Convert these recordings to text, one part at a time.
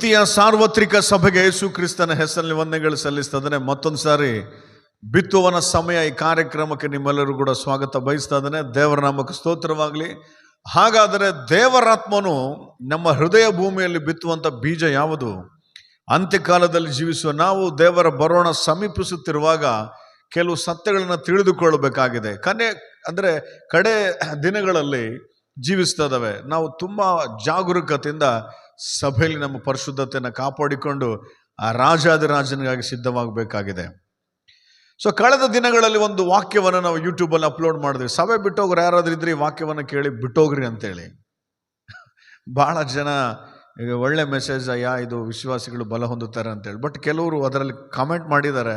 ಪ್ರೀತಿಯ ಸಾರ್ವತ್ರಿಕ ಸಭೆಗೆ ಯೇಸು ಕ್ರಿಸ್ತನ ಹೆಸರಲ್ಲಿ ವಂದನೆಗಳು ಸಲ್ಲಿಸ್ತದನೆ. ಮತ್ತೊಂದು ಸಾರಿ ಬಿತ್ತುವನ ಸಮಯ ಈ ಕಾರ್ಯಕ್ರಮಕ್ಕೆ ನಿಮ್ಮೆಲ್ಲರೂ ಕೂಡ ಸ್ವಾಗತ ಬಯಸ್ತಾ ಇದ್ದಾನೆ ದೇವರ ನಾಮಕ್ಕೆ ಸ್ತೋತ್ರವಾಗಲಿ. ಹಾಗಾದರೆ ದೇವರಾತ್ಮನು ನಮ್ಮ ಹೃದಯ ಭೂಮಿಯಲ್ಲಿ ಬಿತ್ತುವಂಥ ಬೀಜ ಯಾವುದು? ಅಂತ್ಯಕಾಲದಲ್ಲಿ ಜೀವಿಸುವ ನಾವು ದೇವರ ಬರೋಣ ಸಮೀಪಿಸುತ್ತಿರುವಾಗ ಕೆಲವು ಸತ್ಯಗಳನ್ನು ತಿಳಿದುಕೊಳ್ಳಬೇಕಾಗಿದೆ. ಕನೆ ಅಂದರೆ ಕಡೆ ದಿನಗಳಲ್ಲಿ ಜೀವಿಸ್ತದವೆ ನಾವು ತುಂಬ ಜಾಗರೂಕತೆಯಿಂದ ಸಭೆಯಲ್ಲಿ ನಮ್ಮ ಪರಿಶುದ್ಧತೆಯನ್ನು ಕಾಪಾಡಿಕೊಂಡು ಆ ರಾಜಾದಿರಾಜನಿಗಾಗಿ ಸಿದ್ಧವಾಗಬೇಕಾಗಿದೆ. ಸೊ ಕಳೆದ ದಿನಗಳಲ್ಲಿ ಒಂದು ವಾಕ್ಯವನ್ನು ನಾವು ಯೂಟ್ಯೂಬಲ್ಲಿ ಅಪ್ಲೋಡ್ ಮಾಡಿದ್ವಿ. ಸಭೆ ಬಿಟ್ಟೋಗ್ರು ಯಾರಾದ್ರೂ ಇದ್ರೆ ಈ ವಾಕ್ಯವನ್ನು ಕೇಳಿ ಬಿಟ್ಟೋಗ್ರಿ ಅಂತೇಳಿ. ಭಾಳ ಜನ ಈಗ ಒಳ್ಳೆ ಮೆಸೇಜ್ ಅಯ್ಯ, ಇದು ವಿಶ್ವಾಸಿಗಳು ಬಲ ಹೊಂದುತ್ತಾರೆ ಅಂತೇಳಿ. ಬಟ್ ಕೆಲವರು ಅದರಲ್ಲಿ ಕಮೆಂಟ್ ಮಾಡಿದ್ದಾರೆ.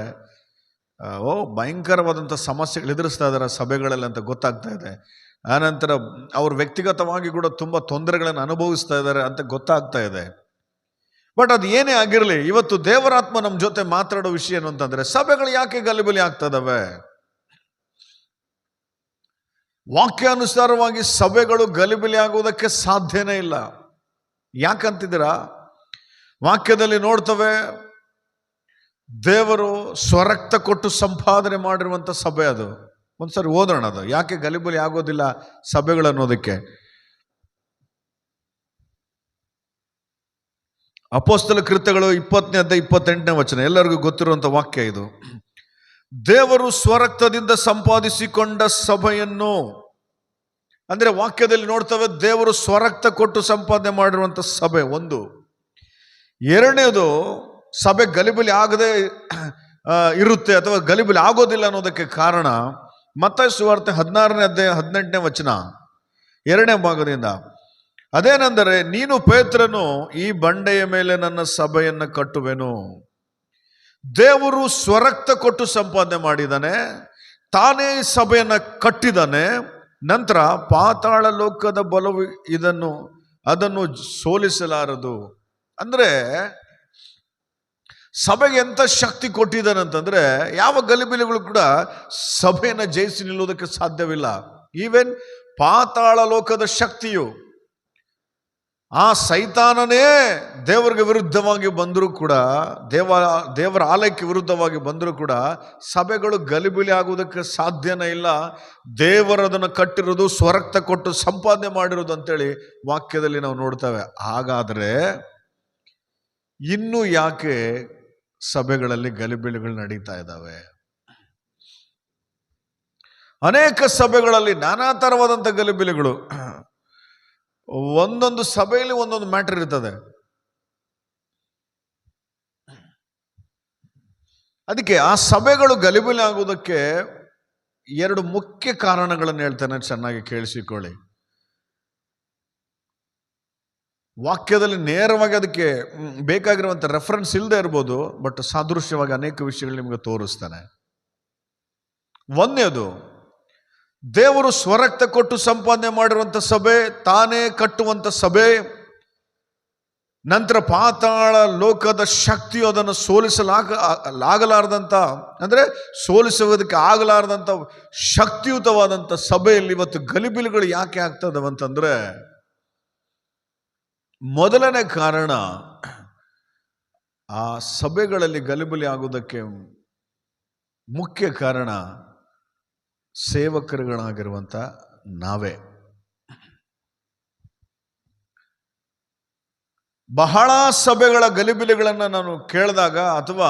ಓ ಭಯಂಕರವಾದಂಥ ಸಮಸ್ಯೆಗಳು ಎದುರಿಸ್ತಾ ಇದ್ದಾರೆ ಸಭೆಗಳಲ್ಲಿ ಅಂತ ಗೊತ್ತಾಗ್ತಾ ಇದೆ. ಆನಂತರ ಅವರು ವ್ಯಕ್ತಿಗತವಾಗಿ ಕೂಡ ತುಂಬ ತೊಂದರೆಗಳನ್ನು ಅನುಭವಿಸ್ತಾ ಇದ್ದಾರೆ ಅಂತ ಗೊತ್ತಾಗ್ತಾ ಇದೆ. ಬಟ್ ಅದು ಏನೇ ಆಗಿರಲಿ, ಇವತ್ತು ದೇವರಾತ್ಮ ನಮ್ಮ ಜೊತೆ ಮಾತಾಡೋ ವಿಷಯ ಏನು ಅಂತಂದ್ರೆ, ಸಭೆಗಳು ಯಾಕೆ ಗಲಿಬಲಿ ಆಗ್ತಾ ವಾಕ್ಯಾನುಸಾರವಾಗಿ ಸಭೆಗಳು ಗಲಿಬಿಲಿ ಆಗುವುದಕ್ಕೆ ಸಾಧ್ಯನೇ ಇಲ್ಲ. ಯಾಕಂತಿದ್ದೀರಾ? ವಾಕ್ಯದಲ್ಲಿ ನೋಡ್ತವೆ, ದೇವರು ಸ್ವರಕ್ತ ಕೊಟ್ಟು ಸಂಪಾದನೆ ಮಾಡಿರುವಂಥ ಸಭೆ ಅದು. ಒಂದ್ಸರಿ ಓದೋಣ ಅದು. ಯಾಕೆ ಗಲಿಬಲಿ ಆಗೋದಿಲ್ಲ ಸಭೆಗಳು ಅನ್ನೋದಕ್ಕೆ? ಅಪೋಸ್ತಲ ಕೃತ್ಯಗಳು ಇಪ್ಪತ್ತನೇ ಅಧ್ಯಾಯ ಇಪ್ಪತ್ತೆಂಟನೇ ವಚನ. ಎಲ್ಲರಿಗೂ ಗೊತ್ತಿರುವಂಥ ವಾಕ್ಯ ಇದು. ದೇವರು ಸ್ವರಕ್ತದಿಂದ ಸಂಪಾದಿಸಿಕೊಂಡ ಸಭೆಯನ್ನು. ಅಂದ್ರೆ ವಾಕ್ಯದಲ್ಲಿ ನೋಡ್ತವೆ, ದೇವರು ಸ್ವರಕ್ತ ಕೊಟ್ಟು ಸಂಪಾದನೆ ಮಾಡಿರುವಂಥ ಸಭೆ ಒಂದು. ಎರಡನೇದು, ಸಭೆ ಗಲಿಬಲಿ ಆಗದೆ ಇರುತ್ತೆ ಅಥವಾ ಗಲಿಬಲಿ ಆಗೋದಿಲ್ಲ ಅನ್ನೋದಕ್ಕೆ ಕಾರಣ ಮತ್ತೆ ಸುವಾರ್ತೆ ಹದಿನಾರನೇ ಅಧ್ಯಾಯ ಹದಿನೆಂಟನೇ ವಚನ, ಎರಡನೇ ಭಾಗದಿಂದ. ಅದೇನೆಂದರೆ, ನೀನು ಪೇತ್ರನು, ಈ ಬಂಡೆಯ ಮೇಲೆ ನನ್ನ ಸಭೆಯನ್ನು ಕಟ್ಟುವೆನು. ದೇವರು ಸ್ವರಕ್ತ ಕೊಟ್ಟು ಸಂಪಾದನೆ ಮಾಡಿದ್ದಾನೆ, ತಾನೇ ಈ ಸಭೆಯನ್ನು ಕಟ್ಟಿದ್ದಾನೆ, ನಂತರ ಪಾತಾಳ ಲೋಕದ ಬಲವು ಇದನ್ನು, ಅದನ್ನು ಸೋಲಿಸಲಾರದು. ಅಂದ್ರೆ ಸಭೆಗೆ ಎಂಥ ಶಕ್ತಿ ಕೊಟ್ಟಿದ್ದಾನೆ ಅಂತಂದರೆ ಯಾವ ಗಲಿಬಿಲಿಗಳು ಕೂಡ ಸಭೆಯನ್ನು ಜಯಿಸಿ ನಿಲ್ಲುವುದಕ್ಕೆ ಸಾಧ್ಯವಿಲ್ಲ. ಈವೆನ್ ಪಾತಾಳ ಲೋಕದ ಶಕ್ತಿಯು ಆ ಸೈತಾನನೇ ದೇವರಿಗೆ ವಿರುದ್ಧವಾಗಿ ಬಂದರೂ ಕೂಡ, ದೇವ, ದೇವರ ಆಲಯಕ್ಕೆ ವಿರುದ್ಧವಾಗಿ ಬಂದರೂ ಕೂಡ ಸಭೆಗಳು ಗಲಿಬಿಲಿ ಆಗುವುದಕ್ಕೆ ಸಾಧ್ಯನೇ ಇಲ್ಲ. ದೇವರದನ್ನು ಕಟ್ಟಿರೋದು, ಸ್ವರಕ್ತ ಕೊಟ್ಟು ಸಂಪಾದನೆ ಮಾಡಿರೋದು ಅಂತೇಳಿ ವಾಕ್ಯದಲ್ಲಿ ನಾವು ನೋಡ್ತೇವೆ. ಹಾಗಾದರೆ ಇನ್ನು ಯಾಕೆ ಸಭೆಗಳಲ್ಲಿ ಗಲಿಬಿಲಿಗಳು ನಡೀತಾ ಇದ್ದಾವೆ. ಅನೇಕ ಸಭೆಗಳಲ್ಲಿ ನಾನಾ ಥರವಾದಂಥ ಗಲಿಬಿಲಿಗಳು. ಒಂದೊಂದು ಸಭೆಯಲ್ಲಿ ಒಂದೊಂದು ಮ್ಯಾಟರ್ ಇರ್ತದೆ. ಅದಕ್ಕೆ ಆ ಸಭೆಗಳು ಗಲಿಬಿಲಿ ಆಗುವುದಕ್ಕೆ ಎರಡು ಮುಖ್ಯ ಕಾರಣಗಳನ್ನು ಹೇಳ್ತಾನೆ, ಚೆನ್ನಾಗಿ ಕೇಳಿಸಿಕೊಳ್ಳಿ. ವಾಕ್ಯದಲ್ಲಿ ನೇರವಾಗಿ ಅದಕ್ಕೆ ಬೇಕಾಗಿರುವಂಥ ರೆಫರೆನ್ಸ್ ಇಲ್ಲದೆ ಇರ್ಬೋದು ಬಟ್ ಸಾದೃಶ್ಯವಾಗಿ ಅನೇಕ ವಿಷಯಗಳು ನಿಮಗೆ ತೋರಿಸ್ತಾನೆ. ಒಂದನೇದು, ದೇವರು ಸ್ವರಕ್ತ ಕೊಟ್ಟು ಸಂಪಾದನೆ ಮಾಡಿರುವಂಥ ಸಭೆ, ತಾನೇ ಕಟ್ಟುವಂಥ ಸಭೆ, ನಂತರ ಪಾತಾಳ ಲೋಕದ ಶಕ್ತಿಯು ಅದನ್ನು ಸೋಲಿಸಲಾಗ ಆಗಲಾರದಂಥ ಅಂದರೆ ಸೋಲಿಸುವುದಕ್ಕೆ ಆಗಲಾರದಂಥ ಶಕ್ತಿಯುತವಾದಂಥ ಸಭೆಯಲ್ಲಿ ಇವತ್ತು ಗಲಿಬಿಲಿಗಳು ಯಾಕೆ ಆಗ್ತದವ ಅಂತಂದ್ರೆ ಮೊದಲನೇ ಕಾರಣ ಆ ಸಭೆಗಳಲ್ಲಿ ಗಲಿಬಲಿ ಆಗೋದಕ್ಕೆ ಮುಖ್ಯ ಕಾರಣ ಸೇವಕರುಗಳಾಗಿರುವಂಥ ನಾವೇ. ಬಹಳ ಸಭೆಗಳ ಗಲಿಬಿಲಿಗಳನ್ನು ನಾನು ಕೇಳಿದಾಗ ಅಥವಾ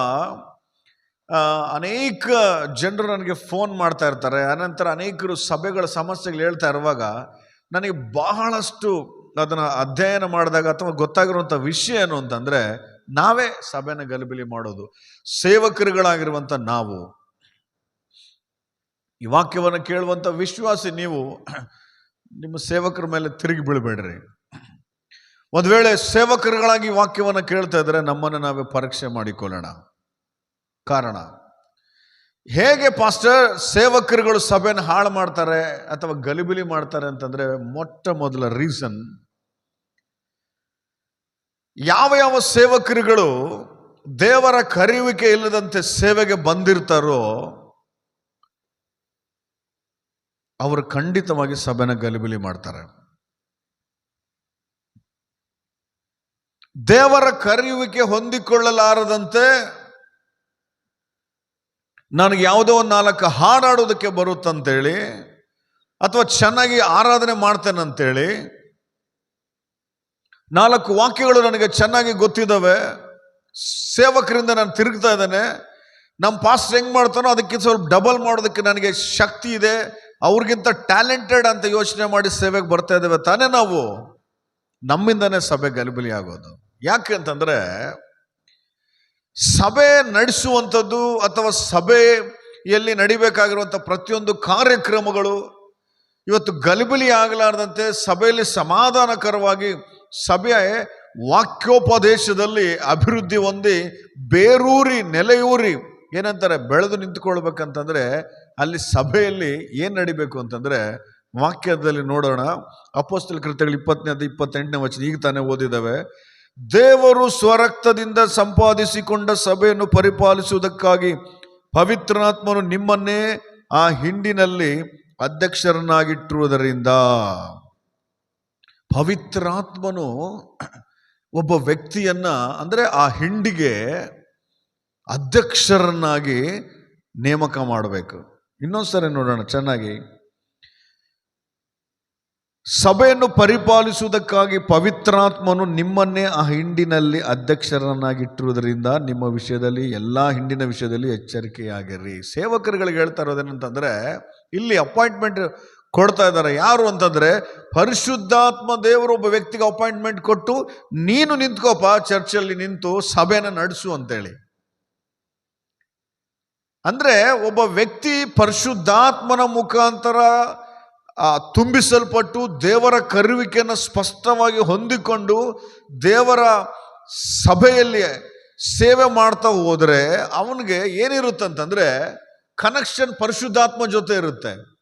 ಅನೇಕ ಜನರು ನನಗೆ ಫೋನ್ ಮಾಡ್ತಾ ಇರ್ತಾರೆ. ಆನಂತರ ಅನೇಕರು ಸಭೆಗಳ ಸಮಸ್ಯೆಗಳು ಹೇಳ್ತಾ ಇರುವಾಗ ನನಗೆ ಬಹಳಷ್ಟು ಅದನ್ನು ಅಧ್ಯಯನ ಮಾಡಿದಾಗ ಅಥವಾ ಗೊತ್ತಾಗಿರುವಂಥ ವಿಷಯ ಏನು ಅಂತಂದರೆ, ನಾವೇ ಸಭೆನ ಗಲಿಬಿಲಿ ಮಾಡೋದು. ಸೇವಕರುಗಳಾಗಿರುವಂಥ ನಾವು, ಈ ವಾಕ್ಯವನ್ನು ಕೇಳುವಂಥ ವಿಶ್ವಾಸಿ ನೀವು, ನಿಮ್ಮ ಸೇವಕರ ಮೇಲೆ ತಿರುಗಿ ಬೀಳಬೇಡ್ರಿ. ಒಂದು ವೇಳೆ ಸೇವಕರುಗಳಾಗಿ ವಾಕ್ಯವನ್ನು ಕೇಳ್ತಾ ಇದ್ರೆ ನಮ್ಮನ್ನು ನಾವೇ ಪರೀಕ್ಷೆ ಮಾಡಿಕೊಳ್ಳೋಣ. ಕಾರಣ ಹೇಗೆ ಪಾಸ್ಟರ್ ಸೇವಕರುಗಳು ಸಭೆನ ಹಾಳು ಮಾಡ್ತಾರೆ ಅಥವಾ ಗಲಿಬಿಲಿ ಮಾಡ್ತಾರೆ ಅಂತಂದ್ರೆ ಮೊಟ್ಟ ಮೊದಲ ರೀಸನ್ ಯಾವ ಯಾವ ಸೇವಕರುಗಳು ದೇವರ ಕರೆಯುವಿಕೆ ಇಲ್ಲದಂತೆ ಸೇವೆಗೆ ಬಂದಿರ್ತಾರೋ ಅವರು ಖಂಡಿತವಾಗಿ ಸಭೆನ ಗಲಿಬಿಲಿ ಮಾಡ್ತಾರೆ. ದೇವರ ಕರೆಯುವಿಕೆ ಹೊಂದಿಕೊಳ್ಳಲಾರದಂತೆ ನನಗೆ ಯಾವುದೋ ಒಂದು ನಾಲ್ಕು ಹಾಡಾಡೋದಕ್ಕೆ ಬರುತ್ತಂತೇಳಿ, ಅಥವಾ ಚೆನ್ನಾಗಿ ಆರಾಧನೆ ಮಾಡ್ತೇನಂತೇಳಿ, ನಾಲ್ಕು ವಾಕ್ಯಗಳು ನನಗೆ ಚೆನ್ನಾಗಿ ಗೊತ್ತಿದ್ದಾವೆ, ಸೇವಕರಿಂದ ನಾನು ತಿರುಗ್ತಾ ಇದ್ದೇನೆ, ನಮ್ಮ ಪಾಸ್ಟ್ ಹೆಂಗ್ ಮಾಡ್ತಾನೋ ಅದಕ್ಕಿಂತ ಸ್ವಲ್ಪ ಡಬಲ್ ಮಾಡೋದಕ್ಕೆ ನನಗೆ ಶಕ್ತಿ ಇದೆ, ಅವ್ರಿಗಿಂತ ಟ್ಯಾಲೆಂಟೆಡ್ ಅಂತ ಯೋಚನೆ ಮಾಡಿ ಸೇವೆಗೆ ಬರ್ತಾ ಇದ್ದೇವೆ ತಾನೇ ನಾವು. ನಮ್ಮಿಂದನೇ ಸಭೆ ಗಲಿಬಿಲಿ ಆಗೋದು ಯಾಕೆ ಅಂತಂದ್ರೆ ಸಭೆ ನಡೆಸುವಂಥದ್ದು ಅಥವಾ ಸಭೆಯಲ್ಲಿ ನಡಿಬೇಕಾಗಿರುವಂಥ ಪ್ರತಿಯೊಂದು ಕಾರ್ಯಕ್ರಮಗಳು ಇವತ್ತು ಗಲಿಬಿಲಿ ಆಗಲಾರದಂತೆ ಸಭೆಯಲ್ಲಿ ಸಮಾಧಾನಕರವಾಗಿ ಸಭೆ ವಾಕ್ಯೋಪದೇಶದಲ್ಲಿ ಅಭಿವೃದ್ಧಿ ಹೊಂದಿ ಬೇರೂರಿ, ನೆಲೆಯೂರಿ ಏನಂತಾರೆ, ಬೆಳೆದು ನಿಂತುಕೊಳ್ಬೇಕಂತಂದರೆ ಅಲ್ಲಿ ಸಭೆಯಲ್ಲಿ ಏನು ನಡಿಬೇಕು ಅಂತಂದರೆ ವಾಕ್ಯದಲ್ಲಿ ನೋಡೋಣ. ಅಪೋಸ್ತಲ ಕೃತ್ಯಗಳು ಇಪ್ಪತ್ತನೇ ಇಪ್ಪತ್ತೆಂಟನೇ ವಚನ, ಈಗ ತಾನೇ ಓದಿದಾವೆ ದೇವರು ಸ್ವರಕ್ತದಿಂದ ಸಂಪಾದಿಸಿಕೊಂಡ ಸಭೆಯನ್ನು ಪರಿಪಾಲಿಸುವುದಕ್ಕಾಗಿ ಪವಿತ್ರಾತ್ಮನು ನಿಮ್ಮನ್ನೇ ಆ ಹಿಂಡಿನಲ್ಲಿ ಅಧ್ಯಕ್ಷರನ್ನಾಗಿಟ್ಟಿರುವುದರಿಂದ. ಪವಿತ್ರಾತ್ಮನು ಒಬ್ಬ ವ್ಯಕ್ತಿಯನ್ನ ಅಂದರೆ ಆ ಹಿಂಡಿಗೆ ಅಧ್ಯಕ್ಷರನ್ನಾಗಿ ನೇಮಕ ಮಾಡಬೇಕು. ಇನ್ನೊಂದ್ಸರಿ ನೋಡೋಣ ಚೆನ್ನಾಗಿ. ಸಭೆಯನ್ನು ಪರಿಪಾಲಿಸುವುದಕ್ಕಾಗಿ ಪವಿತ್ರಾತ್ಮನು ನಿಮ್ಮನ್ನೇ ಆ ಹಿಂಡಿನಲ್ಲಿ ಅಧ್ಯಕ್ಷರನ್ನಾಗಿಟ್ಟಿರುವುದರಿಂದ ನಿಮ್ಮ ವಿಷಯದಲ್ಲಿ, ಎಲ್ಲ ಹಿಂಡಿನ ವಿಷಯದಲ್ಲಿ ಎಚ್ಚರಿಕೆಯಾಗಿರ್ರಿ ಸೇವಕರುಗಳಿಗೆ ಹೇಳ್ತಾ ಇರೋದೇನಂತಂದರೆ ಇಲ್ಲಿ ಅಪಾಯಿಂಟ್ಮೆಂಟ್ ಕೊಡ್ತಾ ಇದ್ದಾರೆ. ಯಾರು ಅಂತಂದರೆ, ಪರಿಶುದ್ಧಾತ್ಮ ದೇವರು ಒಬ್ಬ ವ್ಯಕ್ತಿಗೆ ಅಪಾಯಿಂಟ್ಮೆಂಟ್ ಕೊಟ್ಟು, ನೀನು ನಿಂತ್ಕೋಪ ಚರ್ಚಲ್ಲಿ ನಿಂತು ಸಭೆನ ನಡೆಸು ಅಂತೇಳಿ. ಅಂದರೆ ಒಬ್ಬ ವ್ಯಕ್ತಿ ಪರಿಶುದ್ಧಾತ್ಮನ ಮುಖಾಂತರ ತುಂಬಿಸಲ್ಪಟ್ಟು ದೇವರ ಕರುವಿಕೆಯನ್ನು ಸ್ಪಷ್ಟವಾಗಿ ಹೊಂದಿಕೊಂಡು ದೇವರ ಸಭೆಯಲ್ಲಿ ಸೇವೆ ಮಾಡ್ತಾ ಹೋದರೆ ಅವನಿಗೆ ಏನಿರುತ್ತಂತಂದ್ರೆ ಕನೆಕ್ಷನ್ ಪರಿಶುದ್ಧಾತ್ಮ ಜೊತೆ ಇರುತ್ತೆ.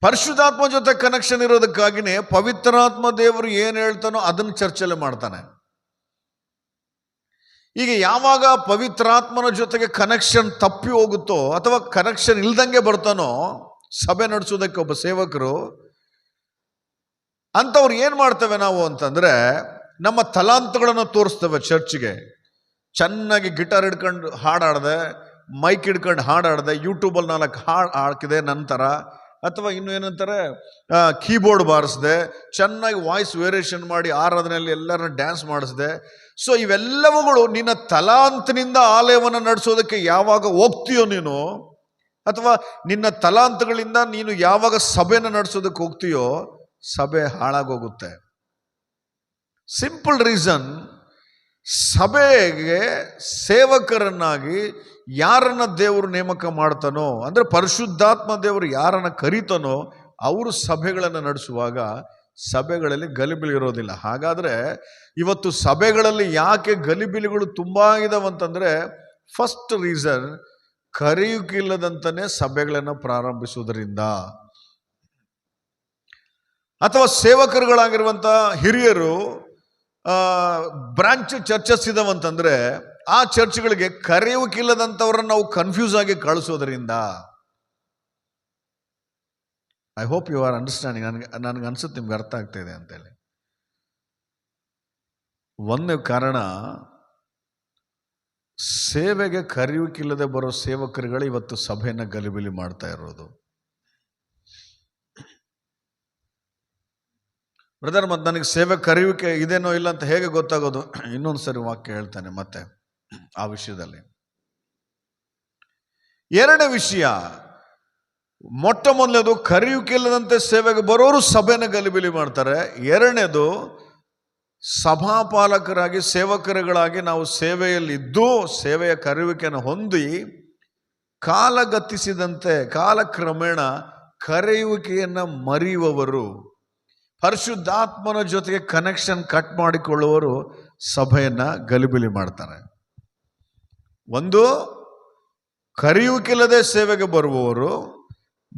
ಪರಿಶುದ್ಧಾತ್ಮ ಜೊತೆ ಕನೆಕ್ಷನ್ ಇರೋದಕ್ಕಾಗಿನೇ ಪವಿತ್ರಾತ್ಮ ದೇವರು ಏನು ಹೇಳ್ತಾನೋ ಅದನ್ನು ಚರ್ಚೆಲೆ ಮಾಡ್ತಾನೆ. ಈಗ ಯಾವಾಗ ಪವಿತ್ರಾತ್ಮನ ಜೊತೆಗೆ ಕನೆಕ್ಷನ್ ತಪ್ಪಿ ಹೋಗುತ್ತೋ ಅಥವಾ ಕನೆಕ್ಷನ್ ಇಲ್ದಂಗೆ ಬರ್ತಾನೋ ಸಭೆ ನಡೆಸೋದಕ್ಕೆ ಒಬ್ಬ ಸೇವಕರು, ಅಂಥವ್ರು ಏನು ಮಾಡ್ತೇವೆ ನಾವು ಅಂತಂದರೆ, ನಮ್ಮ ತಲಾಂತಗಳನ್ನು ತೋರಿಸ್ತೇವೆ ಚರ್ಚ್ಗೆ. ಚೆನ್ನಾಗಿ ಗಿಟಾರ್ ಹಿಡ್ಕೊಂಡು ಹಾಡಾಡ್ದೆ, ಮೈಕ್ ಹಿಡ್ಕೊಂಡು ಹಾಡಾಡ್ದೆ ಯೂಟ್ಯೂಬಲ್ಲಿ ನಾಲ್ಕು ಹಾಡು ಹಾಕಿದೆ ನಂತರ, ಅಥವಾ ಇನ್ನು ಏನಂತಾರೆ ಕೀಬೋರ್ಡ್ ಬಾರಿಸ್ದೆ, ಚೆನ್ನಾಗಿ ವಾಯ್ಸ್ ವೇರಿಯೇಷನ್ ಮಾಡಿ ಆರಾಧನೆಯಲ್ಲಿ ಎಲ್ಲರನ್ನ ಡ್ಯಾನ್ಸ್ ಮಾಡಿಸ್ದೆ. ಸೊ, ಇವೆಲ್ಲವುಗಳು ನಿನ್ನ ತಲಾಂತನಿಂದ ಆಲಯವನ್ನು ನಡೆಸೋದಕ್ಕೆ ಯಾವಾಗ ಹೋಗ್ತೀಯೋ ನೀನು ಅಥವಾ ನಿನ್ನ ತಲಾಂತಗಳಿಂದ ನೀನು ಯಾವಾಗ ಸಭೆನ ನಡೆಸೋದಕ್ಕೆ ಹೋಗ್ತೀಯೋ ಸಭೆ ಹಾಳಾಗೋಗುತ್ತೆ. ಸಿಂಪಲ್ ರೀಸನ್ ಸಭೆಗೆ ಸೇವಕರನ್ನಾಗಿ ಯಾರನ್ನ ದೇವರು ನೇಮಕ ಮಾಡ್ತಾನೋ, ಅಂದರೆ ಪರಿಶುದ್ಧಾತ್ಮ ದೇವರು ಯಾರನ್ನ ಕರೀತಾನೋ, ಅವರು ಸಭೆಗಳನ್ನು ನಡೆಸುವಾಗ ಸಭೆಗಳಲ್ಲಿ ಗಲಿಬಿಲಿ ಇರೋದಿಲ್ಲ. ಹಾಗಾದ್ರೆ ಇವತ್ತು ಸಭೆಗಳಲ್ಲಿ ಯಾಕೆ ಗಲಿಬಿಲಿಗಳು ತುಂಬ ಇದಾವಂತಂದರೆ ಫಸ್ಟ್ ರೀಸನ್ ಕರೆಯುಕಿಲ್ಲದಂತನೇ ಸಭೆಗಳನ್ನು ಪ್ರಾರಂಭಿಸುವುದರಿಂದ ಅಥವಾ ಸೇವಕರುಗಳಾಗಿರುವಂಥ ಹಿರಿಯರು ಬ್ರಾಂಚ್ ಚರ್ಚಸ್ ಇದಾವಂತಂದ್ರೆ ಆ ಚರ್ಚ್ಗಳಿಗೆ ಕರೆಯುವಿಕಿಲ್ಲದಂಥವ್ರನ್ನ ನಾವು ಕನ್ಫ್ಯೂಸ್ ಆಗಿ ಕಳಿಸೋದ್ರಿಂದ I hope you are understanding ನನಗೆ ನನಗೆ ಅನ್ಸುತ್ತೆ ನಿಮ್ಗೆ ಅರ್ಥ ಆಗ್ತಾ ಇದೆ ಅಂತೇಳಿ. ಒಂದು ಕಾರಣ ಸೇವೆಗೆ ಕರೆಯುವಿಕಿಲ್ಲದೆ ಬರೋ ಸೇವಕರುಗಳು ಇವತ್ತು ಸಭೆಯನ್ನು ಗಲಿಬಿಲಿ ಮಾಡ್ತಾ ಇರೋದು. ಬ್ರದರ್ ಮತ್ತು ನನಗೆ ಸೇವೆ ಕರೆಯುವಿಕೆ ಇದೇನೋ ಇಲ್ಲ ಅಂತ ಹೇಗೆ ಗೊತ್ತಾಗೋದು? ಇನ್ನೊಂದು ಸರಿ ವಾಕ್ಯ ಹೇಳ್ತಾನೆ ಮತ್ತೆ ಆ ವಿಷಯದಲ್ಲಿ. ಎರಡನೇ ವಿಷಯ, ಮೊಟ್ಟ ಮೊದಲನೇದು ಕರೆಯುವಿಕೆ ಇಲ್ಲದಂತೆ ಸೇವೆಗೆ ಬರೋರು ಸಭೆನ ಗಲಿಬಿಲಿ ಮಾಡ್ತಾರೆ. ಎರಡನೇದು ಸಭಾಪಾಲಕರಾಗಿ, ಸೇವಕರುಗಳಾಗಿ ನಾವು ಸೇವೆಯಲ್ಲಿದ್ದು, ಸೇವೆಯ ಕರೆಯುವಿಕೆಯನ್ನು ಹೊಂದಿ, ಕಾಲಗತಿಸಿದಂತೆ, ಕಾಲಕ್ರಮೇಣ ಕರೆಯುವಿಕೆಯನ್ನು ಮರೆಯುವವರು, ಪರಿಶುದ್ಧಾತ್ಮನ ಜೊತೆಗೆ ಕನೆಕ್ಷನ್ ಕಟ್ ಮಾಡಿಕೊಳ್ಳುವರು ಸಭೆಯನ್ನು ಗಲಿಬಿಲಿ ಮಾಡ್ತಾರೆ. ಒಂದು ಕರೆಯುವಿಕೆಲ್ಲದೆ ಸೇವೆಗೆ ಬರುವವರು,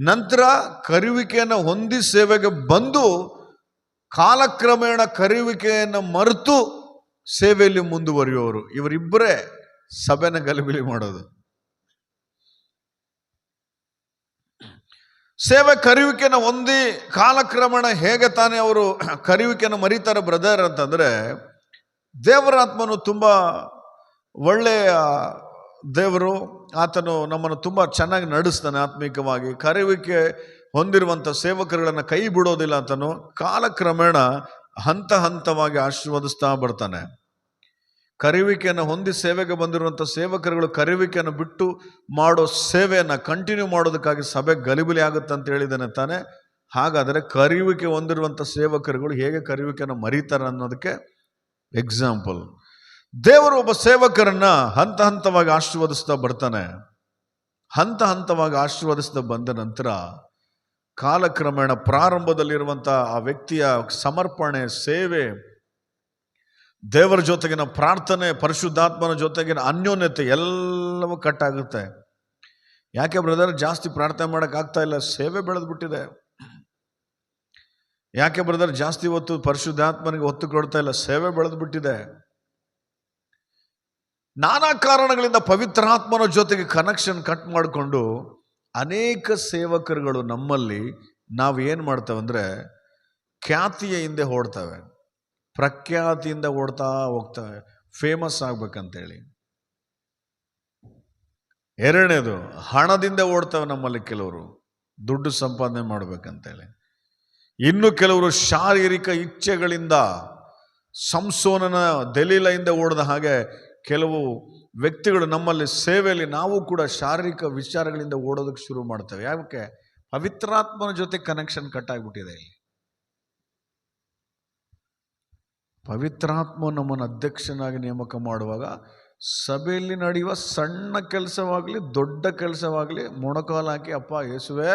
ನಂತರ ಕರೆಯುವಿಕೆಯನ್ನು ಹೊಂದಿ ಸೇವೆಗೆ ಬಂದು ಕಾಲಕ್ರಮೇಣ ಕರೆಯುವಿಕೆಯನ್ನು ಮರೆತು ಸೇವೆಯಲ್ಲಿ ಮುಂದುವರಿಯುವವರು ಇವರಿಬ್ಬರೇ ಸಭೆನ ಗಲಿಬಿಲಿ ಮಾಡೋದು. ಸೇವೆ ಕರೆಯುವಿಕೆನ ಹೊಂದಿ ಕಾಲಕ್ರಮೇಣ ಹೇಗೆ ತಾನೇ ಅವರು ಕರೆಯುವಿಕೆನ ಮರೀತಾರೆ ಬ್ರದರ್ ಅಂತಂದ್ರೆ, ದೇವರಾತ್ಮನು ತುಂಬ ಒಳ್ಳೆಯ ದೇವರು. ಆತನು ನಮ್ಮನ್ನು ತುಂಬ ಚೆನ್ನಾಗಿ ನಡೆಸ್ತಾನೆ ಆತ್ಮಿಕವಾಗಿ. ಕರೆಯುವಿಕೆ ಹೊಂದಿರುವಂಥ ಸೇವಕರುಗಳನ್ನು ಕೈ ಬಿಡೋದಿಲ್ಲ ಅಂತನು ಕಾಲಕ್ರಮೇಣ ಹಂತ ಹಂತವಾಗಿ ಆಶೀರ್ವದಿಸ್ತಾ ಬರ್ತಾನೆ. ಕರಿವಿಕೆಯನ್ನು ಹೊಂದಿ ಸೇವೆಗೆ ಬಂದಿರುವಂಥ ಸೇವಕರುಗಳು ಕರಿವಿಕೆಯನ್ನು ಬಿಟ್ಟು ಮಾಡೋ ಸೇವೆಯನ್ನು ಕಂಟಿನ್ಯೂ ಮಾಡೋದಕ್ಕಾಗಿ ಸಭೆ ಗಲಿಬಿಲಿ ಆಗುತ್ತೆ ಅಂತ ಹೇಳಿದ್ದಾನೆ ತಾನೆ. ಹಾಗಾದರೆ ಕರೆಯುವಿಕೆ ಹೊಂದಿರುವಂಥ ಸೇವಕರುಗಳು ಹೇಗೆ ಕರಿವಿಕೆಯನ್ನು ಮರೀತಾರೆ ಅನ್ನೋದಕ್ಕೆ ಎಕ್ಸಾಂಪಲ್ ದೇವರು ಒಬ್ಬ ಸೇವಕರನ್ನು ಹಂತ ಹಂತವಾಗಿ ಆಶೀರ್ವದಿಸ್ತಾ ಬರ್ತಾನೆ. ಹಂತ ಹಂತವಾಗಿ ಆಶೀರ್ವದಿಸ್ತಾ ಬಂದ ನಂತರ ಕಾಲಕ್ರಮೇಣ ಪ್ರಾರಂಭದಲ್ಲಿರುವಂಥ ಆ ವ್ಯಕ್ತಿಯ ಸಮರ್ಪಣೆ, ಸೇವೆ, ದೇವರ ಜೊತೆಗಿನ ಪ್ರಾರ್ಥನೆ, ಪರಿಶುದ್ಧಾತ್ಮನ ಜೊತೆಗಿನ ಅನ್ಯೋನ್ಯತೆ ಎಲ್ಲವೂ ಕಟ್ಟಾಗುತ್ತೆ. ಯಾಕೆ ಬ್ರದರ್, ಜಾಸ್ತಿ ಪ್ರಾರ್ಥನೆ ಮಾಡೋಕ್ಕಾಗ್ತಾ ಇಲ್ಲ, ಸೇವೆ ಬೆಳೆದ್ಬಿಟ್ಟಿದೆ ಯಾಕೆ ಬ್ರದರ್, ಜಾಸ್ತಿ ಹೊತ್ತು ಪರಿಶುದ್ಧಾತ್ಮನಿಗೆ ಒತ್ತು ಕೊಡ್ತಾ ಇಲ್ಲ, ಸೇವೆ ಬೆಳೆದ್ಬಿಟ್ಟಿದೆ ನಾನಾ ಕಾರಣಗಳಿಂದ ಪವಿತ್ರಾತ್ಮನ ಜೊತೆಗೆ ಕನೆಕ್ಷನ್ ಕಟ್ ಮಾಡಿಕೊಂಡು ಅನೇಕ ಸೇವಕರುಗಳು ನಮ್ಮಲ್ಲಿ ನಾವು ಏನು ಮಾಡ್ತೇವೆ ಅಂದರೆ ಖ್ಯಾತಿಯ ಹಿಂದೆ ಓಡ್ತವೆ. ಪ್ರಖ್ಯಾತಿಯಿಂದ ಓಡ್ತಾ ಹೋಗ್ತವೆ. ಫೇಮಸ್ ಆಗ್ಬೇಕಂತೇಳಿ. ಎರಡನೇದು, ಹಣದಿಂದ ಓಡ್ತವೆ ನಮ್ಮಲ್ಲಿ ಕೆಲವರು. ದುಡ್ಡು ಸಂಪಾದನೆ ಮಾಡ್ಬೇಕಂತೇಳಿ. ಇನ್ನು ಕೆಲವರು ಶಾರೀರಿಕ ಇಚ್ಛೆಗಳಿಂದ ಸಂಸೋನನ ದಲೀಲೆಯಿಂದ ಓಡಿದ ಹಾಗೆ ಕೆಲವು ವ್ಯಕ್ತಿಗಳು ನಮ್ಮಲ್ಲಿ ಸೇವೆಯಲ್ಲಿ ನಾವು ಕೂಡ ಶಾರೀರಿಕ ವಿಚಾರಗಳಿಂದ ಓಡೋದಕ್ಕೆ ಶುರು ಮಾಡ್ತೇವೆ. ಯಾಕೆ? ಪವಿತ್ರಾತ್ಮನ ಜೊತೆ ಕನೆಕ್ಷನ್ ಕಟ್ ಇಲ್ಲಿ. ಪವಿತ್ರಾತ್ಮ ನಮ್ಮನ್ನು ಅಧ್ಯಕ್ಷನಾಗಿ ನೇಮಕ ಮಾಡುವಾಗ ಸಭೆಯಲ್ಲಿ ನಡೆಯುವ ಸಣ್ಣ ಕೆಲಸವಾಗಲಿ, ದೊಡ್ಡ ಕೆಲಸವಾಗಲಿ, ಮೊಣಕಾಲು ಹಾಕಿ, ಅಪ್ಪ, ಯೇಸುವೆ,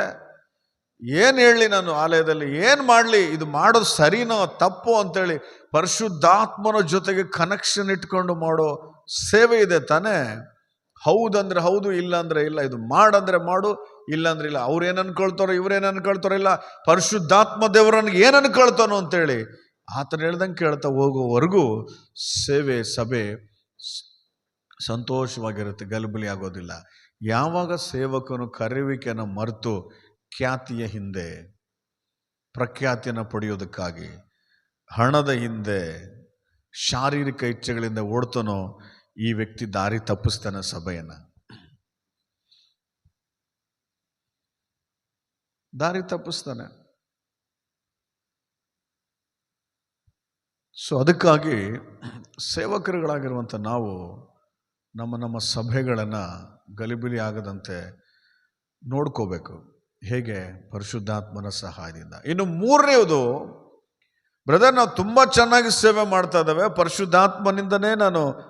ಏನು ಹೇಳಲಿ ನಾನು ಆಲಯದಲ್ಲಿ? ಏನು ಮಾಡಲಿ? ಇದು ಮಾಡೋದು ಸರಿನೋ ತಪ್ಪು ಅಂತೇಳಿ ಪರಿಶುದ್ಧಾತ್ಮನ ಜೊತೆಗೆ ಕನೆಕ್ಷನ್ ಇಟ್ಕೊಂಡು ಮಾಡೋ ಸೇವೆ ಇದೆ ತಾನೇ. ಹೌದಂದ್ರೆ ಹೌದು ಇಲ್ಲ ಅಂದ್ರೆ ಇಲ್ಲ. ಇದು ಮಾಡಂದ್ರೆ ಮಾಡು ಇಲ್ಲ. ಅಂದ್ರೆ ಇಲ್ಲ ಅವ್ರೇನು ಅನ್ಕೊಳ್ತಾರೋ ಇವ್ರೇನು ಅನ್ಕೊಳ್ತಾರೋ, ಇಲ್ಲ. ಪರಿಶುದ್ಧಾತ್ಮ ದೇವರನ್ನ ಏನು ಅನ್ಕೊಳ್ತಾನೋ ಅಂತೇಳಿ ಆತನ ಹೇಳ್ದಂಗೆ ಕೇಳ್ತಾ ಹೋಗೋವರೆಗೂ ಸೇವೆ, ಸಭೆ ಸಂತೋಷವಾಗಿರುತ್ತೆ ಗಲಬಲಿ ಆಗೋದಿಲ್ಲ. ಯಾವಾಗ ಸೇವಕನು ಕರೆಯುವಿಕೆಯನ್ನು ಮರೆತು ಖ್ಯಾತಿಯ ಹಿಂದೆ, ಪ್ರಖ್ಯಾತಿಯನ್ನು ಪಡೆಯೋದಕ್ಕಾಗಿ ಹಣದ ಹಿಂದೆ, ಶಾರೀರಿಕ ಇಚ್ಛೆಗಳಿಂದ ಓಡ್ತಾನೋ ಈ ವ್ಯಕ್ತಿ ದಾರಿ ತಪ್ಪಿಸ್ತಾನೆ ಸಭೆಯನ್ನು. ದಾರಿ ತಪ್ಪಿಸ್ತಾನೆ. ಸೊ ಅದಕ್ಕಾಗಿ ಸೇವಕರುಗಳಾಗಿರುವಂಥ ನಾವು ನಮ್ಮ ನಮ್ಮ ಸಭೆಗಳನ್ನು ಗಲಿಬಿಲಿ ಆಗದಂತೆ ನೋಡ್ಕೋಬೇಕು. ಹೇಗೆ? ಪರಿಶುದ್ಧಾತ್ಮನ ಸಹಾಯದಿಂದ. ಇನ್ನು ಮೂರನೇದು, ಬ್ರದರ್ ನಾವು ತುಂಬ ಚೆನ್ನಾಗಿ ಸೇವೆ ಮಾಡ್ತಾ ಇದ್ದಾವೆ. ಪರಿಶುದ್ಧಾತ್ಮನಿಂದನೇ ನಾನು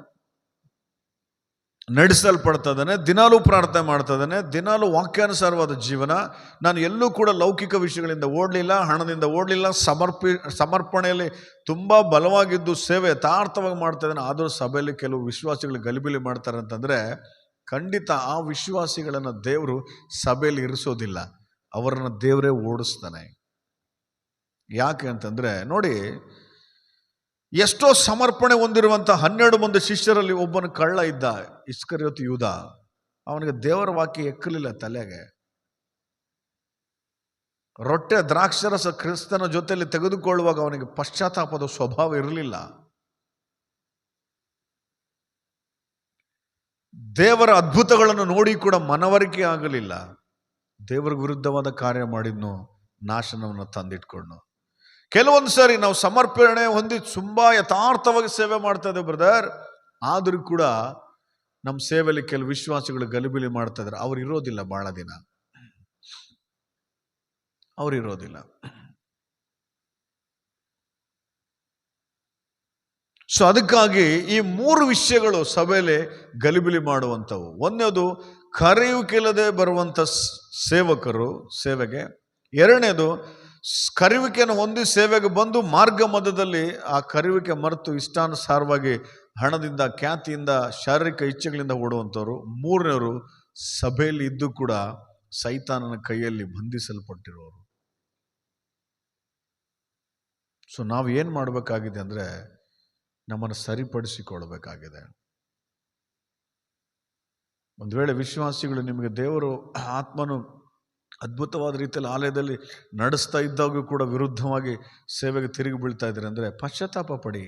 ನಡೆಸಲ್ಪಡ್ತಾ ಇದ್ದಾನೆ ದಿನಾಲೂ ಪ್ರಾರ್ಥನೆ ಮಾಡ್ತಾ ಇದ್ದಾನೆ ದಿನಾಲೂ ವಾಕ್ಯಾನುಸಾರವಾದ ಜೀವನ. ನಾನು ಎಲ್ಲೂ ಕೂಡ ಲೌಕಿಕ ವಿಷಯಗಳಿಂದ ಓಡಲಿಲ್ಲ, ಹಣದಿಂದ ಓಡಲಿಲ್ಲ, ಸಮರ್ಪಿ, ಸಮರ್ಪಣೆಯಲ್ಲಿ ತುಂಬ ಬಲವಾಗಿದ್ದು ಸೇವೆ ಯಥಾರ್ಥವಾಗಿ ಮಾಡ್ತಾ ಇದ್ದಾನೆ ಆದರೂ ಸಭೆಯಲ್ಲಿ ಕೆಲವು ವಿಶ್ವಾಸಿಗಳು ಗಲಿಬಿಲಿ ಮಾಡ್ತಾರೆ ಅಂತಂದರೆ, ಖಂಡಿತ ಆ ವಿಶ್ವಾಸಿಗಳನ್ನು ದೇವರು ಸಭೆಯಲ್ಲಿ ಇರಿಸೋದಿಲ್ಲ. ಅವರನ್ನು ದೇವರೇ ಓಡಿಸ್ತಾನೆ. ಯಾಕೆ ಅಂತಂದರೆ, ನೋಡಿ ಎಷ್ಟೋ ಸಮರ್ಪಣೆ ಹೊಂದಿರುವಂಥ ಹನ್ನೆರಡು ಮಂದಿ ಶಿಷ್ಯರಲ್ಲಿ ಒಬ್ಬನ ಕಳ್ಳ ಇದ್ದ, ಇಸ್ಕರಿಯೋತು ಯೂದ. ಅವನಿಗೆ ದೇವರ ವಾಕ್ಯ ಎಕ್ಕಲಿಲ್ಲ ತಲೆಗೆ. ರೊಟ್ಟೆ ದ್ರಾಕ್ಷರಸ ಕ್ರಿಸ್ತನ ಜೊತೆಯಲ್ಲಿ ತೆಗೆದುಕೊಳ್ಳುವಾಗ ಅವನಿಗೆ ಪಶ್ಚಾತ್ತಾಪದ ಸ್ವಭಾವ ಇರಲಿಲ್ಲ. ದೇವರ ಅದ್ಭುತಗಳನ್ನು ನೋಡಿ ಕೂಡ ಮನವರಿಕೆ ಆಗಲಿಲ್ಲ. ದೇವರ ವಿರುದ್ಧವಾದ ಕಾರ್ಯ ಮಾಡಿದ್ನು, ನಾಶನವನ್ನು ತಂದಿಟ್ಕೊಂಡು ಕೆಲವೊಂದು ಸಾರಿ ನಾವು ಸಮರ್ಪಣೆ ಹೊಂದಿ ತುಂಬಾ ಯಥಾರ್ಥವಾಗಿ ಸೇವೆ ಮಾಡ್ತಾ ಇದ್ದೇವೆ ಬ್ರದರ್ ಆದರೂ ಕೂಡ ನಮ್ಮ ಸೇವೆಯಲ್ಲಿ ಕೆಲವು ವಿಶ್ವಾಸಿಗಳು ಗಲಿಬಿಲಿ ಮಾಡ್ತಾ ಇದ್ದಾರೆ. ಅವ್ರು ಇರೋದಿಲ್ಲ ಬಹಳ ದಿನ. ಅವ್ರು ಇರೋದಿಲ್ಲ. ಸೊ ಅದಕ್ಕಾಗಿ ಈ ಮೂರು ವಿಷಯಗಳು ಸಭೆಯಲ್ಲಿ ಗಲಿಬಿಲಿ ಮಾಡುವಂಥವು. ಒಂದನೇದು ಕರೆಯುವಿಕೆಲ್ಲದೆ ಬರುವಂಥ ಸೇವಕರು, ಸೇವೆಗೆ. ಎರಡನೇದು ಕರೆಯುವಿಕೆಯನ್ನು ಹೊಂದಿ ಸೇವೆಗೆ ಬಂದು ಮಾರ್ಗ ಮಧ್ಯದಲ್ಲಿ ಆ ಕರುವಿಕೆ ಮರೆತು ಇಷ್ಟಾನುಸಾರವಾಗಿ ಹಣದಿಂದ, ಖ್ಯಾತಿಯಿಂದ, ಶಾರೀರಿಕ ಇಚ್ಛೆಗಳಿಂದ ಓಡುವಂಥವ್ರು, ಮೂರನೇವರು ಸಭೆಯಲ್ಲಿ ಇದ್ದು ಕೂಡ ಸೈತಾನನ ಕೈಯಲ್ಲಿ ಬಂಧಿಸಲ್ಪಟ್ಟಿರೋರು. ಸೊ, ನಾವು ಏನು ಮಾಡಬೇಕಾಗಿದೆ ಅಂದರೆ ನಮ್ಮನ್ನು ಸರಿಪಡಿಸಿಕೊಳ್ಬೇಕಾಗಿದೆ. ಒಂದು ವೇಳೆ ವಿಶ್ವಾಸಿಗಳು ನಿಮಗೆ ದೇವರು, ಆತ್ಮನು ಅದ್ಭುತವಾದ ರೀತಿಯಲ್ಲಿ ಆಲಯದಲ್ಲಿ ನಡೆಸ್ತಾ ಇದ್ದಾಗೂ ಕೂಡ ವಿರುದ್ಧವಾಗಿ ಸೇವೆಗೆ ತಿರುಗಿ ಬೀಳ್ತಾ ಇದ್ದಾರೆ ಅಂದರೆ ಪಶ್ಚಾತ್ತಾಪ ಪಡಿ.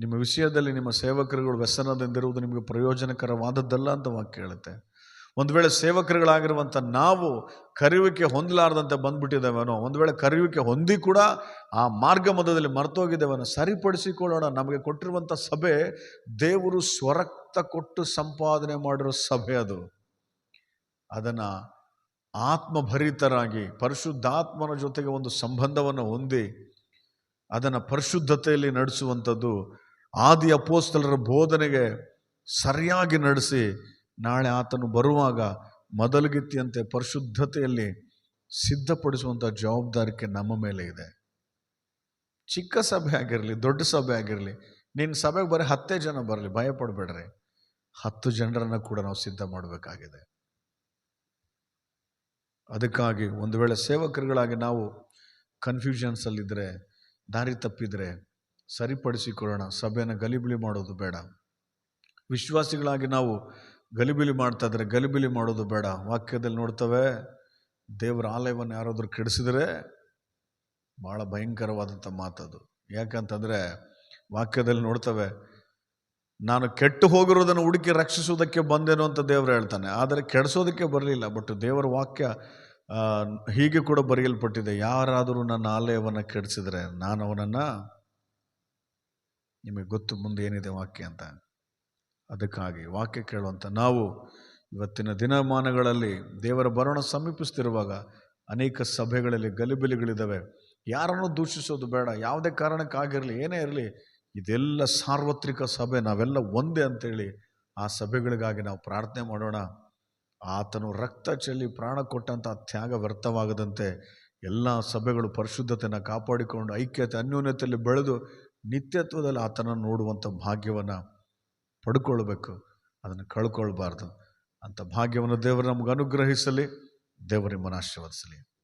ನಿಮ್ಮ ವಿಷಯದಲ್ಲಿ ನಿಮ್ಮ ಸೇವಕರುಗಳು ವ್ಯಸನದಿಂದಿರುವುದು ನಿಮಗೆ ಪ್ರಯೋಜನಕರವಾದದ್ದಲ್ಲ ಅಂತ ವಾಕ್ಯ ಹೇಳುತ್ತೆ. ಒಂದು ವೇಳೆ ಸೇವಕರುಗಳಾಗಿರುವಂಥ ನಾವು ಕರೆಯುವಿಕೆ ಹೊಂದಲಾರ್ದಂತೆ ಬಂದ್ಬಿಟ್ಟಿದ್ದೇವೇನೋ, ಒಂದು ವೇಳೆ ಕರೆಯುವಿಕೆ ಹೊಂದಿ ಕೂಡ ಆ ಮಾರ್ಗ ಮಧ್ಯದಲ್ಲಿ ಮರ್ತೋಗಿದ್ದೇವೇನೋ, ಸರಿಪಡಿಸಿಕೊಳ್ಳೋಣ. ನಮಗೆ ಕೊಟ್ಟಿರುವಂಥ ಸಭೆ ದೇವರು ಸ್ವರಕ್ತ ಕೊಟ್ಟು ಸಂಪಾದನೆ ಮಾಡಿರೋ ಸಭೆ ಅದು. ಅದನ್ನು ಆತ್ಮಭರಿತರಾಗಿ, ಪರಿಶುದ್ಧಾತ್ಮನ ಜೊತೆಗೆ ಒಂದು ಸಂಬಂಧವನ್ನು ಹೊಂದಿ, ಅದನ್ನು ಪರಿಶುದ್ಧತೆಯಲ್ಲಿ ನಡೆಸುವಂಥದ್ದು ಆದಿ ಅಪೋಸ್ತಲರ ಬೋಧನೆಗೆ ಸರಿಯಾಗಿ ನಡೆಸಿ ನಾಳೆ ಆತನು ಬರುವಾಗ ಮೊದಲುಗಿತ್ತಿಯಂತೆ ಪರಿಶುದ್ಧತೆಯಲ್ಲಿ ಸಿದ್ಧಪಡಿಸುವಂಥ ಜವಾಬ್ದಾರಿಕೆ ನಮ್ಮ ಮೇಲೆ ಇದೆ. ಚಿಕ್ಕ ಸಭೆ ಆಗಿರಲಿ, ದೊಡ್ಡ ಸಭೆ ಆಗಿರಲಿ ನಿನ್ನ ಸಭೆಗೆ ಬರೀ ಹತ್ತೇ ಜನ ಬರಲಿ ಭಯಪಡಬೇಡ್ರಿ ಹತ್ತು ಜನರನ್ನು ಕೂಡ ನಾವು ಸಿದ್ಧ ಮಾಡಬೇಕಾಗಿದೆ. ಅದಕ್ಕಾಗಿ ಒಂದು ವೇಳೆ ಸೇವಕರುಗಳಾಗಿ ನಾವು ಕನ್ಫ್ಯೂಷನ್ಸಲ್ಲಿದ್ದರೆ ದಾರಿ ತಪ್ಪಿದರೆ ಸರಿಪಡಿಸಿಕೊಳ್ಳೋಣ, ಸಭೆಯನ್ನು ಗಲಿಬಿಲಿ ಮಾಡೋದು ಬೇಡ. ವಿಶ್ವಾಸಿಗಳಾಗಿ ನಾವು ಗಲಿಬಿಲಿ ಮಾಡ್ತಾ ಇದ್ದರೆ. ಗಲಿಬಿಲಿ ಮಾಡೋದು ಬೇಡ. ವಾಕ್ಯದಲ್ಲಿ ನೋಡ್ತವೆ, ದೇವರ ಆಲಯವನ್ನು ಯಾರಾದರೂ ಕೆಡಿಸಿದರೆ ಭಾಳ ಭಯಂಕರವಾದಂಥ ಮಾತದು. ಯಾಕಂತಂದರೆ ವಾಕ್ಯದಲ್ಲಿ ನೋಡ್ತವೆ, ನಾನು ಕೆಟ್ಟು ಹೋಗಿರೋದನ್ನು ಹುಡುಕಿ ರಕ್ಷಿಸೋದಕ್ಕೆ ಬಂದೇನೋ ಅಂತ ದೇವರು ಹೇಳ್ತಾನೆ. ಆದರೆ ಕೆಡಿಸೋದಕ್ಕೆ ಬರಲಿಲ್ಲ. ಬಟ್ ದೇವರ ವಾಕ್ಯ ಹೀಗೆ ಕೂಡ ಬರೆಯಲ್ಪಟ್ಟಿದೆ. ಯಾರಾದರೂ ನನ್ನ ಆಲಯವನ್ನು ಕೆಡಿಸಿದರೆ ನಾನು ಅವನನ್ನು, ನಿಮಗೆ ಗೊತ್ತು ಮುಂದೆ ಏನಿದೆ ವಾಕ್ಯ ಅಂತ. ಅದಕ್ಕಾಗಿ ವಾಕ್ಯ ಕೇಳುವಂಥ ನಾವು ಇವತ್ತಿನ ದಿನಮಾನಗಳಲ್ಲಿ ದೇವರ ಬರೋಣ ಸಮೀಪಿಸ್ತಿರುವಾಗ ಅನೇಕ ಸಭೆಗಳಲ್ಲಿ ಗಲಿಬಿಲಿಗಳಿದ್ದಾವೆ. ಯಾರನ್ನು ದೂಷಿಸೋದು ಬೇಡ, ಯಾವುದೇ ಕಾರಣಕ್ಕಾಗಿರಲಿ ಏನೇ ಇರಲಿ, ಇದೆಲ್ಲ ಸಾರ್ವತ್ರಿಕ ಸಭೆ, ನಾವೆಲ್ಲ ಒಂದೇ ಅಂತೇಳಿ ಆ ಸಭೆಗಳಿಗಾಗಿ ನಾವು ಪ್ರಾರ್ಥನೆ ಮಾಡೋಣ. ಆತನು ರಕ್ತ ಚೆಲ್ಲಿ ಪ್ರಾಣ ಕೊಟ್ಟಂಥ ತ್ಯಾಗ ವ್ಯರ್ಥವಾಗದಂತೆ ಎಲ್ಲ ಸಭೆಗಳು ಪರಿಶುದ್ಧತೆಯನ್ನು ಕಾಪಾಡಿಕೊಂಡು, ಐಕ್ಯತೆ, ಅನ್ಯೋನ್ಯತೆಯಲ್ಲಿ ಬೆಳೆದು ನಿತ್ಯತ್ವದಲ್ಲಿ ಆತನನ್ನು ನೋಡುವಂಥ ಭಾಗ್ಯವನ್ನು ಪಡ್ಕೊಳ್ಬೇಕು ಅದನ್ನು ಕಳ್ಕೊಳ್ಬಾರ್ದು ಅಂತ ಭಾಗ್ಯವನ್ನು ದೇವರು ನಮ್ಗೆ ಅನುಗ್ರಹಿಸಲಿ ದೇವರು ನಿಮ್ಮನ್ನು ಆಶೀರ್ವದಿಸಲಿ.